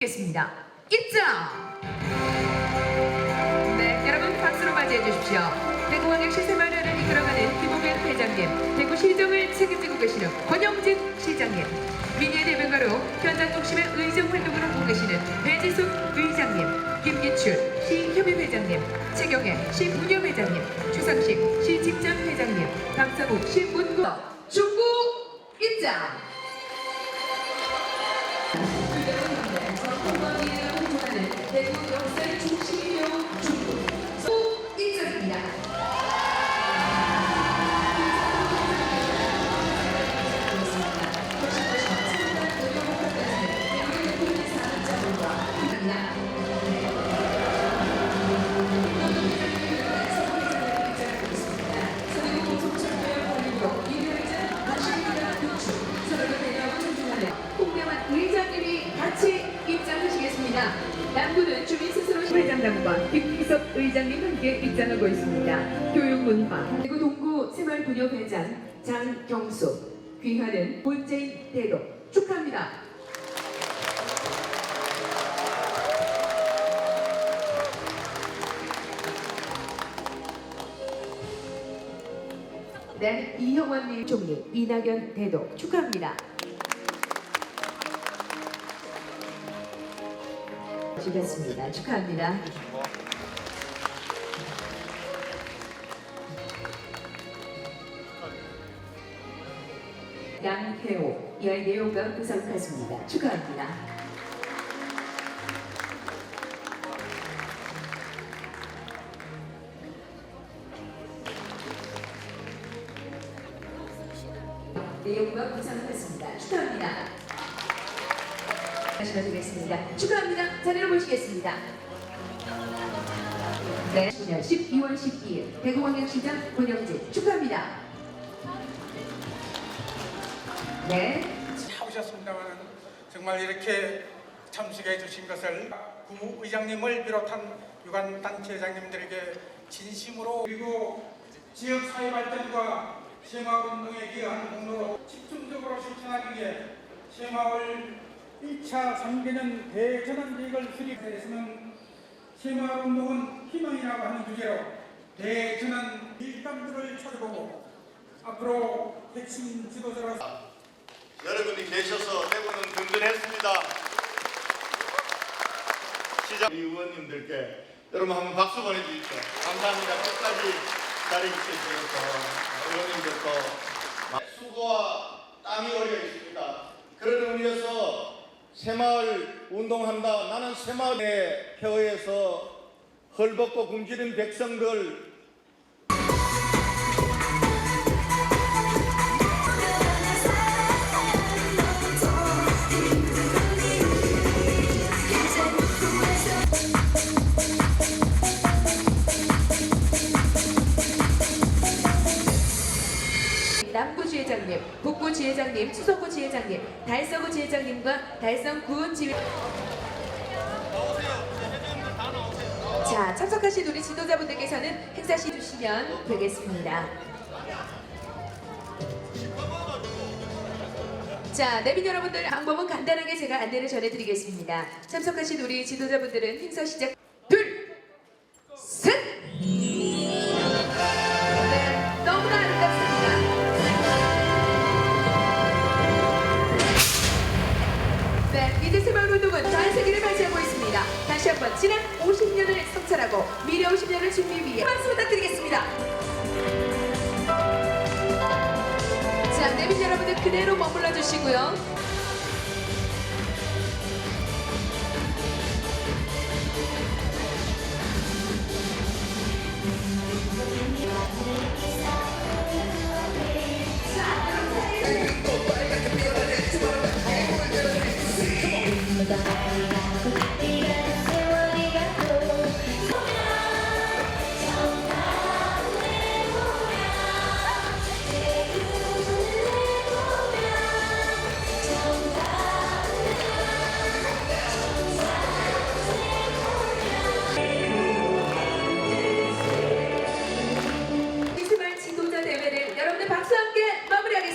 겠습니다. 입장! 네, 여러분 박수로 맞이해 주십시오. 대구광역시 새마을회를 이끌어가는 김홍현 회장님, 대구시정을 책임지고 계시는 권영진 시장님, 민예 대변가로 현장 중심의 의정 활동을 하고 계시는 배지숙 의장님, 김기출 시협의 회장님, 최경혜 시문협 회장님, 추상식 시직전 회장님, 강상욱 시문구 중구 입장! 대구 역사 함께 입장하고 있습니다. 교육문화 그리고 동구 새마을분협회장 장경수 귀하는 본재인 대도 축하합니다. 네, 이형원님 총리 이낙연 대도 축하합니다. 주겠습니다. 축하합니다. 양태호 이하의 내용과 구성하십니다. 축하합니다. 내용과 구성하십니다. 축하합니다. 다시 드리겠습니다. 축하합니다. 자리로 모시겠습니다. 네, 12월 12일 대구광역시장 권영진 축하합니다. 네, 오셨습니다만 정말 이렇게 참석해 주신 것을 국무의장님을 비롯한 유관 단체장님들에게 진심으로 그리고 지역 사회 발전과 새마을 운동에 기여한 공로로 집중적으로 실천하기 위해 새마을 1차 3개년 대전환 계획을 수립했으면 새마을 운동은 희망이라고 하는 주제로 대전환 일감들을 찾아보고 앞으로 핵심 지도자로서 여러분이 계셔서 대구는 든든했습니다. 시장 우리 의원님들께 여러분 한번 박수 보내주십시오. 감사합니다. 끝까지 자리 지켜주셔서 의원님들도 수고와 땀이 흘려 있습니다. 그런 의미에서 새마을 운동한다. 나는 새마을의 폐허에서 헐벗고 굶주린 백성들 남구 지회장님, 북구 지회장님, 수성구 지회장님, 달서구 지회장님과 달성 구은 지회 자, 참석하신 우리 지도자분들께서는 행사시 주시면 되겠습니다. 자, 내빈 여러분들 방법은 간단하게 제가 안내를 전해드리겠습니다. 참석하신 우리 지도자분들은 행사 시작 한번 지난 50년을 성찰하고 미래 50년을 준비 위해 박수 부탁드리겠습니다. 자, 내빈 여러분들 그대로 머물러 주시고요.